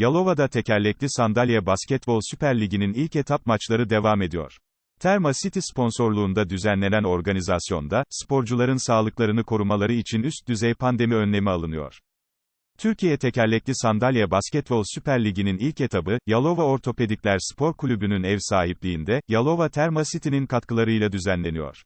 Yalova'da tekerlekli sandalye basketbol Süper Ligi'nin ilk etap maçları devam ediyor. Terma City sponsorluğunda düzenlenen organizasyonda, sporcuların sağlıklarını korumaları için üst düzey pandemi önlemi alınıyor. Türkiye Tekerlekli Sandalye Basketbol Süper Ligi'nin ilk etabı, Yalova Ortopedikler Spor Kulübü'nün ev sahipliğinde, Yalova Terma City'nin katkılarıyla düzenleniyor.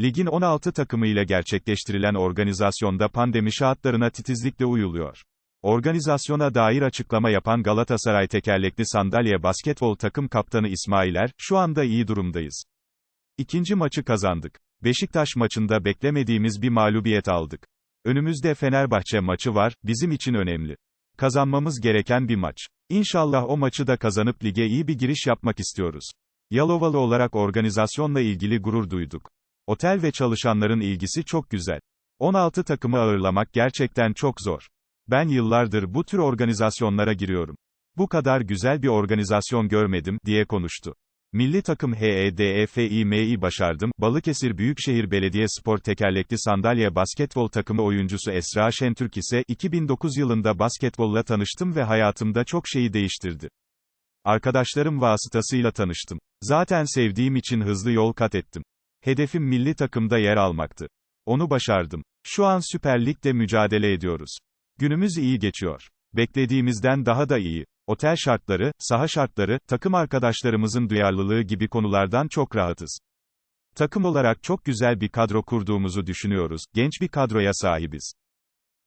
Ligin 16 takımıyla gerçekleştirilen organizasyonda pandemi şartlarına titizlikle uyuluyor. Organizasyona dair açıklama yapan Galatasaray Tekerlekli Sandalye Basketbol takım kaptanı İsmail Er, şu anda iyi durumdayız. İkinci maçı kazandık. Beşiktaş maçında beklemediğimiz bir mağlubiyet aldık. Önümüzde Fenerbahçe maçı var, bizim için önemli. Kazanmamız gereken bir maç. İnşallah o maçı da kazanıp lige iyi bir giriş yapmak istiyoruz. Yalovalı olarak organizasyonla ilgili gurur duyduk. Otel ve çalışanların ilgisi çok güzel. 16 takımı ağırlamak gerçekten çok zor. Ben yıllardır bu tür organizasyonlara giriyorum. Bu kadar güzel bir organizasyon görmedim, diye konuştu. Milli takım HEDFİM'yi başardım, Balıkesir Büyükşehir Belediyespor Tekerlekli Sandalye Basketbol takımı oyuncusu Esra Şentürk ise, 2009 yılında basketbolla tanıştım ve hayatımda çok şeyi değiştirdi. Arkadaşlarım vasıtasıyla tanıştım. Zaten sevdiğim için hızlı yol kat ettim. Hedefim milli takımda yer almaktı. Onu başardım. Şu an Süper Lig'de mücadele ediyoruz. Günümüz iyi geçiyor. Beklediğimizden daha da iyi. Otel şartları, saha şartları, takım arkadaşlarımızın duyarlılığı gibi konulardan çok rahatız. Takım olarak çok güzel bir kadro kurduğumuzu düşünüyoruz, genç bir kadroya sahibiz.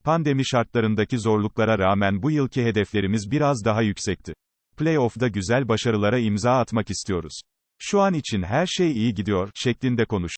Pandemi şartlarındaki zorluklara rağmen bu yılki hedeflerimiz biraz daha yüksekti. Playoff'da güzel başarılara imza atmak istiyoruz. Şu an için her şey iyi gidiyor, şeklinde konuş.